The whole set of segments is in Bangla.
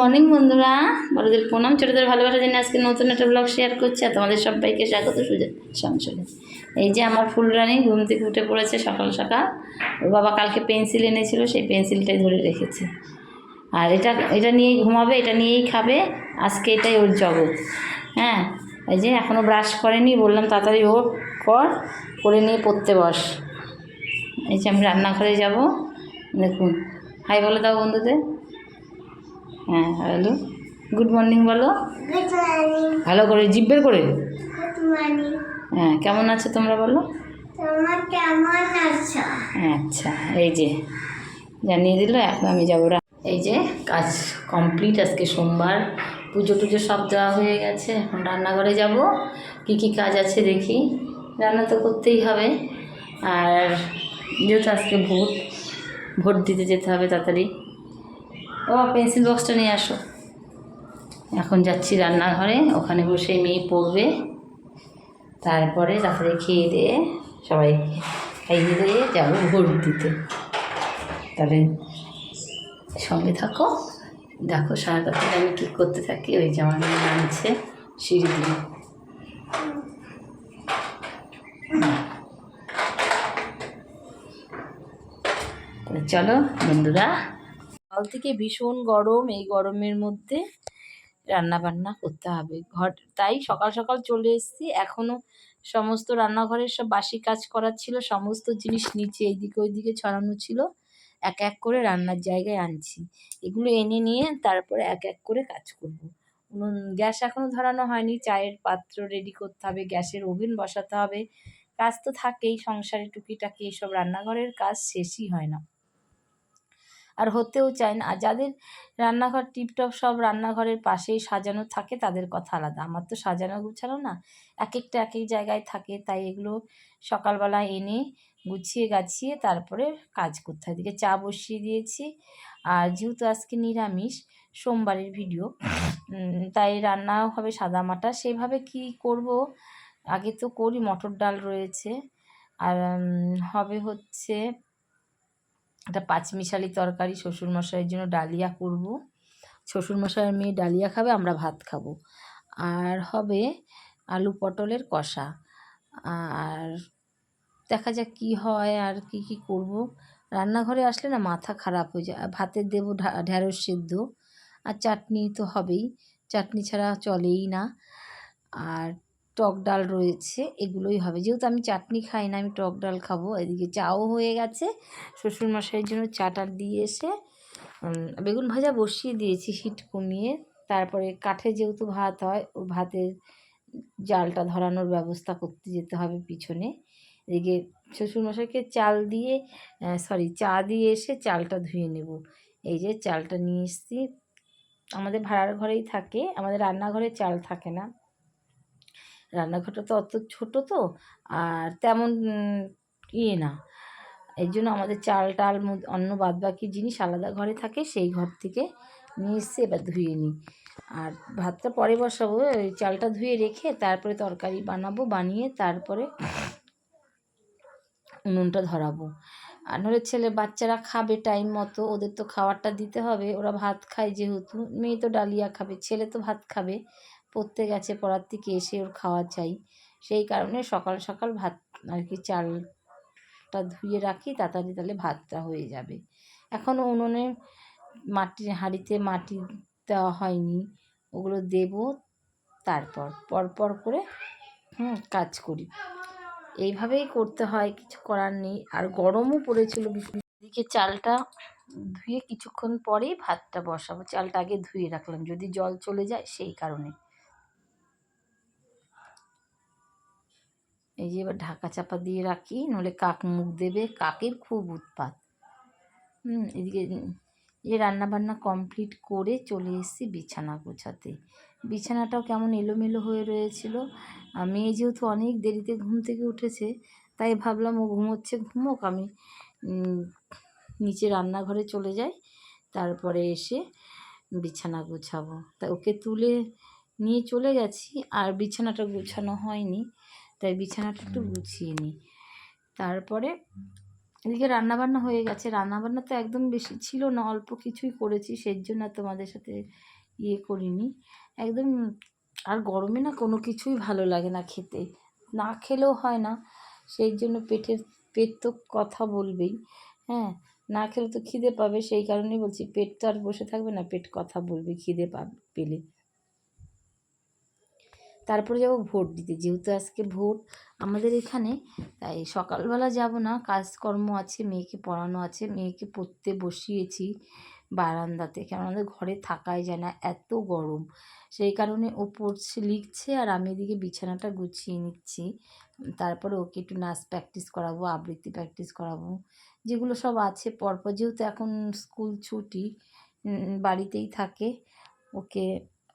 মর্নিং বন্ধুরা, বড়দের প্রণাম, ছোটদের ভালোবাসা জন্য আজকে নতুন একটা ব্লগ শেয়ার করছি আর তোমাদের সবাইকে স্বাগত সুযোগ সংসদে এই যে আমার ফুলরানি ঘুম থেকে উঠে পড়েছে সকাল সকাল। ওর বাবা কালকে পেন্সিল এনেছিল, সেই পেন্সিলটাই ধরে রেখেছে। আর এটা এটা নিয়েই ঘুমাবে, এটা নিয়েই খাবে, আজকে এটাই ওর জগৎ। হ্যাঁ এই যে এখনও ব্রাশ করেনি, বললাম তাড়াতাড়ি ও কর, করে নিয়ে পড়তে বস। এই যে আমি রান্নাঘরে যাব, দেখুন। হাই বলে দাও বন্ধুদের। হ্যাঁ হ্যালো। গুড মর্নিং বলো। ভালো করে জিভ বের করে হ্যাঁ কেমন আছো তোমরা বলো? তোমার কেমন আছো? আচ্ছা এই যে জানিয়ে দিল এখন আমি যাব এই যে কাজ কমপ্লিট আজকে সোমবার। পুজো টুজো সব দেওয়া হয়ে গেছে এখন রান্নাঘরে যাব। কি কি কাজ আছে দেখি। রান্না তো করতেই হবে। আর যেহেতু আজকে ভোট ভোট দিতে যেতে হবে তাড়াতাড়ি। ও পেন্সিল বক্সটা নিয়ে আসো। এখন যাচ্ছি রান্নাঘরে, ওখানে বসে মেয়ে পড়বে। তারপরে তারপরে খেয়ে দিয়ে সবাই খাইয়ে দিয়ে যাব ভোট দিতে। তাহলে সঙ্গে থাকো। দেখো সারা দিন আমি কী করতে থাকি, ওই যে নামছে, সিঁড়ি দিয়ে। চলো বন্ধুরা সকাল থেকে ভীষণ গরম, এই গরমের মধ্যে রান্না বান্না করতে হবে। ঘর, তাই সকাল সকাল চলে এসেছি। এখনও সমস্ত রান্নাঘরের সব বাসি কাজ করার ছিল, সমস্ত জিনিস নিচে এইদিকে ওইদিকে ছড়ানো ছিল। এক এক করে রান্নার জায়গায় আনছি। এগুলো এনে নিয়ে তারপরে এক এক করে কাজ করব। গ্যাস এখনও ধরানো হয়নি। চায়ের পাত্র রেডি করতে হবে, গ্যাসের ওভেন বসাতে হবে। কাজ তো থাকেই, সংসারে টুকিটাকি এইসব রান্নাঘরের কাজ শেষই হয় না। আর হতেও চায় না। আর যাদের রান্নাঘর টিপটপ সব রান্নাঘরের পাশেই সাজানো থাকে, তাদের কথা আলাদা। আমার তো সাজানো গুছানো না এক একটা এক এক জায়গায় থাকে। তাই এগুলো সকালবেলা এনে গুছিয়ে গাছিয়ে তারপরে কাজ করতে হয়। এদিকে চা বসিয়ে দিয়েছি। আর যেহেতু আজকে নিরামিষ, সোমবারের ভিডিও তাই রান্নাও হবে সাদা মাটা। সেভাবে কি করব? আগে তো করি, মটর ডাল রয়েছে। আর হবে হচ্ছে একটা পাঁচমিশালি তরকারি শ্বশুরমশাইয়ের জন্য ডালিয়া করব। শ্বশুরমশাইয়ের মেয়ে ডালিয়া খাবে, আমরা ভাত খাব। আর হবে আলু পটলের কষা। আর দেখা যাক কী হয়, আর কি কি করব। রান্নাঘরে আসলে না মাথা খারাপ হয়ে যায়। ভাতের দেবো ঢ্যাঁড়স সেদ্ধ। আর চাটনি তো হবেই। চাটনি ছাড়া চলেই না। আর টক ডাল রয়েছে, এগুলোই হবে। যেহেতু আমি চাটনি খাই না, আমি টক ডাল খাব। এদিকে চাও হয়ে গেছে। শ্বশুরমশাইয়ের জন্য চাটার দিয়ে এসে বেগুন ভাজা বসিয়ে দিয়েছি হিট কমিয়ে। তারপরে কাঠে যেহেতু ভাত হয়, ও ভাতের জালটা ধরানোর ব্যবস্থা করতে যেতে হবে পিছনে। এদিকে শ্বশুরমশাইকে চাল দিয়ে সরি চা দিয়ে এসে চালটা ধুয়ে নেব। এই যে চালটা নিয়ে এসেছি। আমাদের ভাড়ার ঘরেই থাকে, আমাদের রান্নাঘরে চাল থাকে না। রান্নাঘরটা তো অত ছোট তো, আর তেমন ইয়ে না। এই জন্য আমাদের চাল টাল অন্য বাদবাকি জিনিস আলাদা ঘরে থাকে, সেই ঘর থেকে নিয়ে এসে এবার ধুয়ে নিই। আর ভাতটা পরে বসাবো চালটা ধুয়ে রেখে তারপরে তরকারি বানাবো, বানিয়ে তারপরে উনুনটা ধরাবো। আর নাহলে ছেলে বাচ্চারা খাবে টাইম মতো, ওদের তো খাবারটা দিতে হবে, ওরা ভাত খায় যেহেতু, মেয়ে তো ডালিয়া খাবে, ছেলে তো ভাত খাবে। পড়তে গেছে পড়ার থেকে এসে ওর খাওয়া চাই। সেই কারণে সকাল সকাল ভাত আর কি চালটা ধুয়ে রাখি, তাড়াতাড়ি তাহলে ভাতটা হয়ে যাবে। এখনও উনুনে মাটি, হাঁড়িতে মাটি দেওয়া হয়নি, ওগুলো দেব তারপর পরপর করে, হুম, কাজ করি। এইভাবেই করতে হয়, কিছু করার নেই। আর গরমও পড়েছিল। এদিকে চালটা ধুয়ে কিছুক্ষণ পরেই ভাতটা বসাবো। চালটা আগে ধুয়ে রাখলাম, যদি জল চলে যায় সেই কারণে। এই যে এবার ঢাকা চাপা দিয়ে রাখি নলে কাক মুখ দেবে, কাকের খুব উৎপাত। হুম, এদিকে এই রান্না বান্না কমপ্লিট করে চলে এসেছি বিছানা গোছাতে। বিছানাটাও কেমন এলোমেলো হয়ে রয়েছিল। মেয়ে যেহেতু অনেক দেরিতে ঘুম থেকে উঠেছে, তাই ভাবলাম ও ঘুমোচ্ছে, ঘুমোক, আমি নিচে রান্নাঘরে চলে যাই, তারপরে এসে বিছানা গোছাবো। তা ওকে তুলে নিয়ে চলে গেছি, আর বিছানাটা গোছানো হয়নি। তাই বিছানাটা একটু গুছিয়ে নিই। তারপরে এদিকে রান্নাবান্না হয়ে গেছে। রান্নাবান্না তো একদম বেশি ছিল না অল্প কিছুই করেছি সেই জন্য তোমাদের সাথে ইয়ে করিনি। একদম আর গরমে না কোনো কিছুই ভালো লাগে না খেতে। না খেলেও হয় না সেই জন্য পেটের পেট তো কথা বলবেই। হ্যাঁ না খেলে তো খিদে পাবে সেই কারণেই বলছি পেট তো আর বসে থাকবে না পেট কথা বলবে খিদে পাবে পেলে। তারপরে যাব ভোট দিতে। যেহেতু আজকে ভোট আমাদের এখানে, তাই সকালবেলা যাব না, কাজকর্ম আছে, মেয়েকে পড়ানো আছে, মেয়েকে পড়তে বসিয়েছি বারান্দাতে। কেন আমাদের ঘরে থাকাই যায় না, এত গরম। সেই কারণে ও পড়ছে, লিখছে আর আমি এদিকে বিছানাটা গুছিয়ে নিচ্ছি। তারপরে ওকে একটু নাচ প্র্যাকটিস করাবো, আবৃত্তি প্র্যাকটিস করাবো, যেগুলো সব আছে। পরপর যেহেতু এখন স্কুল ছুটি বাড়িতেই থাকে, ওকে,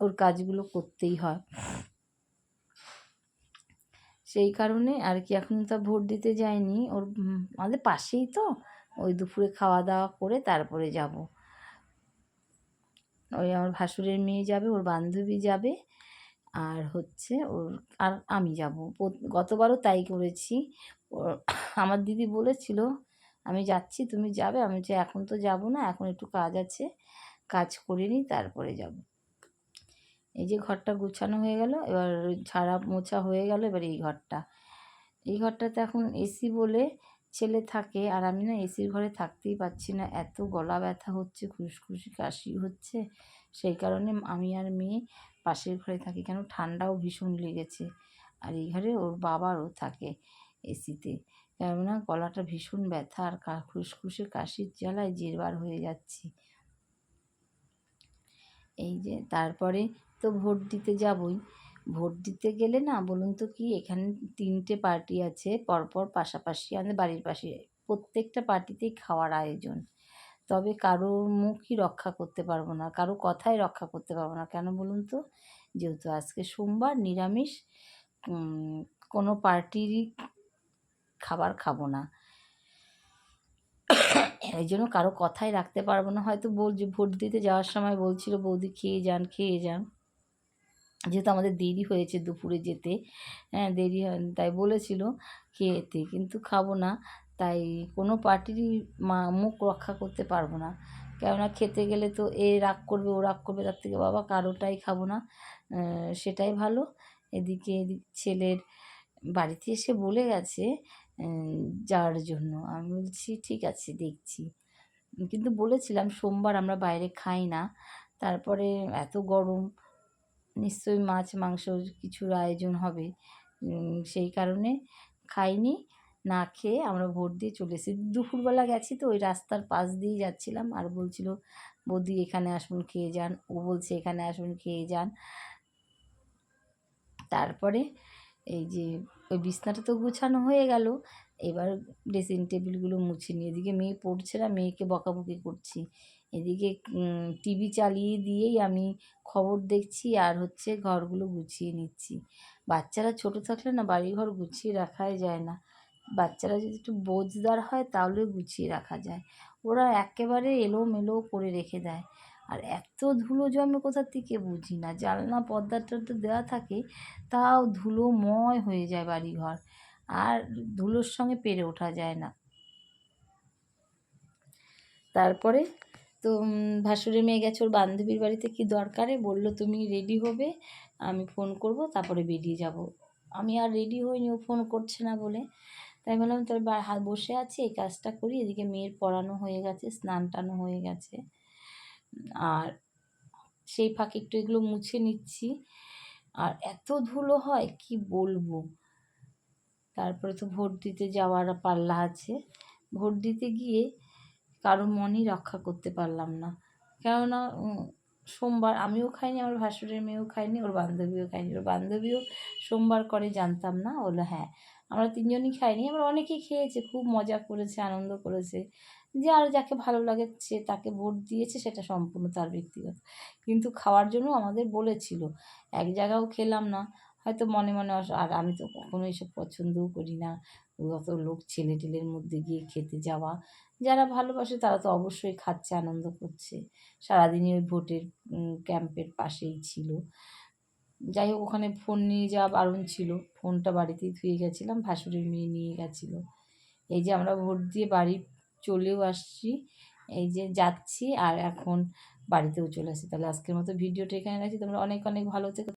ওর কাজগুলো করতেই হয়। সেই কারণে আর কি এখন তা ভোট দিতে যায়নি। ওর আমাদের পাশেই তো। ওই দুপুরে খাওয়া দাওয়া করে তারপরে যাব। ওই আমার ভাসুরের মেয়ে যাবে, ওর বান্ধবী যাবে। আর হচ্ছে ওর, আর আমি যাব। গতবারও তাই করেছি। আমার দিদি বলেছিল, আমি যাচ্ছি, তুমি যাবে। আমি যে এখন তো যাব না, এখন একটু কাজ আছে। কাজ করে নিই, তারপরে যাব। এই যে ঘরটা গুছানো হয়ে গেল, এবার ঝাড়া মোছা হয়ে গেল, এবার এই ঘরটা। এই ঘরটাতে এখন এসি বলে ছেলে থাকে, আর আমি না এসির ঘরে থাকতেই পারছি না। এত গলা ব্যথা হচ্ছে, খুসখুসি কাশি হচ্ছে। সেই কারণে আমি আর মেয়ে পাশের ঘরে থাকি। কেন? ঠান্ডাও ভীষণ লেগেছে। আর এই ঘরে ওর বাবারও থাকে এসিতে। কেননা গলাটা ভীষণ ব্যথা, আর খুসখুসে কাশির জ্বালায় জেরবার হয়ে যাচ্ছি। এই যে, তারপরে তো ভোট দিতে যাবই। ভোট দিতে গেলে না, বলুন তো কি, এখানে তিনটে পার্টি আছে, পরপর পাশাপাশি আমাদের বাড়ির পাশে প্রত্যেকটা পার্টিতেই খাওয়ার আয়োজন। তবে কারোর মুখই রক্ষা করতে পারব না, কারও কথাই রক্ষা করতে পারব না। কেন বলুন তো? যেহেতু আজকে সোমবার, নিরামিষ কোনো পার্টিরই খাবার খাব না। এই জন্য কারও কথাই রাখতে পারব না। হয়তো বল যে ভোট দিতে যাওয়ার সময় বলছিল, বৌদি, খেয়ে যান খেয়ে যান। যেহেতু আমাদের দেরি হয়েছে দুপুরে যেতে হ্যাঁ দেরি তাই বলেছিল খেতে, কিন্তু খাব না, তাই কোনো পার্টিরই মা, মুখ রক্ষা করতে পারব না। কেননা খেতে গেলে তো এ রাগ করবে, ও রাগ করবে, তার থেকে বাবা কারোটাই খাব না সেটাই ভালো। এদিকে এদিক ছেলের বাড়িতে এসে বলে গেছে যাওয়ার জন্য। আমি বলছি, ঠিক আছে, দেখছি। কিন্তু বলেছিলাম, সোমবার আমরা বাইরে খাই না। তারপরে এত গরম নিশ্চয়ই মাছ, মাংস কিছুর আয়োজন হবে। সেই কারণে খাইনি, না খেয়ে আমরা ভোট দিয়ে চলে এসেছি। দুপুরবেলা গেছি তো, ওই রাস্তার পাশ দিয়েই যাচ্ছিলাম। আর বলছিল, বৌদি, এখানে আসুন, খেয়ে যান। ও বলছে, এখানে আসুন, খেয়ে যান। তারপরে এই যে, ওই বিছনাটা তো গুছানো হয়ে গেল। এবার ড্রেসিং টেবিলগুলো মুছে নিয়ে এদিকে মেয়ে পড়ছে না, মেয়েকে বকাবকি করছি। এদিকে টিভি চালিয়ে দিয়েই আমি খবর দেখছি আর হচ্ছে ঘরগুলো গুছিয়ে নিচ্ছি। বাচ্চারা ছোট থাকলে না বাড়িঘর গুছিয়ে রাখাই যায় না। বাচ্চারা যদি একটু বোঝদার হয় তাহলে গুছিয়ে রাখা যায়। ওরা একেবারে এলোমেলো করে রেখে দেয়। আর এত ধুলো জমে কোথার থেকে বুঝি না। জানলা, পর্দা টর্দা দেওয়া থাকে, তাও ধুলোময় হয়ে যায় বাড়িঘর। আর ধুলোর সঙ্গে পেরে ওঠা যায় না। তারপরে তো ভাসুরের মেয়ে গেছে, ওর বান্ধবীর বাড়িতে কি দরকারে? বলল, তুমি রেডি হবে, আমি ফোন করব, তারপরে বেরিয়ে যাব। আমি আর রেডি হইনি, ও ফোন করছে না বলে। তাই বললাম, তোর বা- হা- বসে আছি, এই কাজটা করি, এদিকে মেয়ের পড়ানো হয়ে গেছে, স্নান টানো হয়ে গেছে। আর সেই ফাঁকে একটু এগুলো মুছে নিচ্ছি। আর এত ধুলো হয়, কি বলব? তারপরে তো ভোট দিতে যাওয়ার পাল্লা আছে। ভোট দিতে গিয়ে কারও মনই রক্ষা করতে পারলাম না। কেননা সোমবার আমিও খাইনি, আমার ভাসুরের মেয়েও খাইনি, ওর বান্ধবীও খাইনি। ওর বান্ধবীও সোমবার করে জানতাম না বলল হ্যাঁ আমরা তিনজনই খাইনি। আবার অনেকেই খেয়েছে, খুব মজা করেছে, আনন্দ করেছে। যে আর যাকে ভালো লাগে, সে তাকে ভোট দিয়েছে, সেটা সম্পূর্ণ তার ব্যক্তিগত। কিন্তু খাওয়ার জন্য আমাদের বলেছিল, এক জায়গাও খেলাম না। হয়তো মনে মনে আর আমি তো কখনো এসব পছন্দও করি না। অত লোক ছেলে টেলের মধ্যে গিয়ে খেতে যাওয়া, যারা ভালোবাসে তারা তো অবশ্যই খাচ্ছে, আনন্দ করছে। সারাদিনই ওই ভোটের ক্যাম্পের পাশেই ছিল। যাই হোক, ওখানে ফোন নিয়ে যাওয়া বারণ ছিল। ফোনটা বাড়িতেই থুয়ে গেছিলাম, ভাসুরের মেয়ে নিয়ে গেছিল। এই যে আমরা ভোট দিয়ে বাড়ি চলেও আসছি, এই যে যাচ্ছি আর এখন বাড়িতেও চলে আসছি। তাহলে আজকের মতো ভিডিওটা এখানে রাখছি তোমরা অনেক অনেক ভালো থেকো।